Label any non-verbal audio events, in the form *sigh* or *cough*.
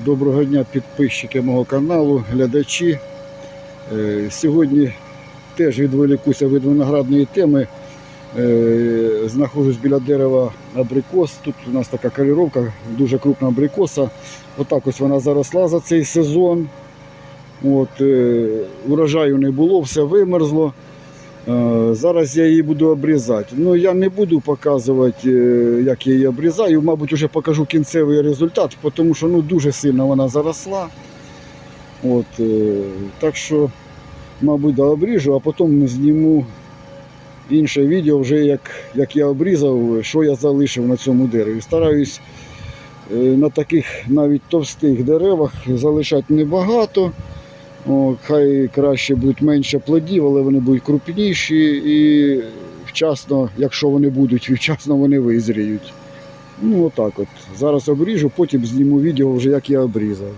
Доброго дня підписчики мого каналу, глядачі. Е, Сьогодні теж відволікуся від виноградної теми. Е, Знаходжусь біля дерева абрикос. Тут у нас така каліровка, дуже крупна абрикоса. Отак ось вона заросла за цей сезон. От, е, урожаю не було, все вимерзло. Е, Зараз я її буду обрізати. Ну, я не буду показувати, е, як я її обрізаю. Мабуть, вже покажу кінцевий результат, тому що ну, дуже сильно вона заросла. От, е, так що, мабуть, да, обріжу, а потім зніму інше відео, вже як, як я обрізав, що я залишив на цьому дереві. Стараюсь на таких навіть товстих деревах залишати небагато. Хай краще будуть менше плодів, але вони будуть крупніші і вчасно, якщо вони будуть, *laughs* вчасно вони визріють. Ну отак от. Зараз обріжу, потім зніму відео вже як я обрізав.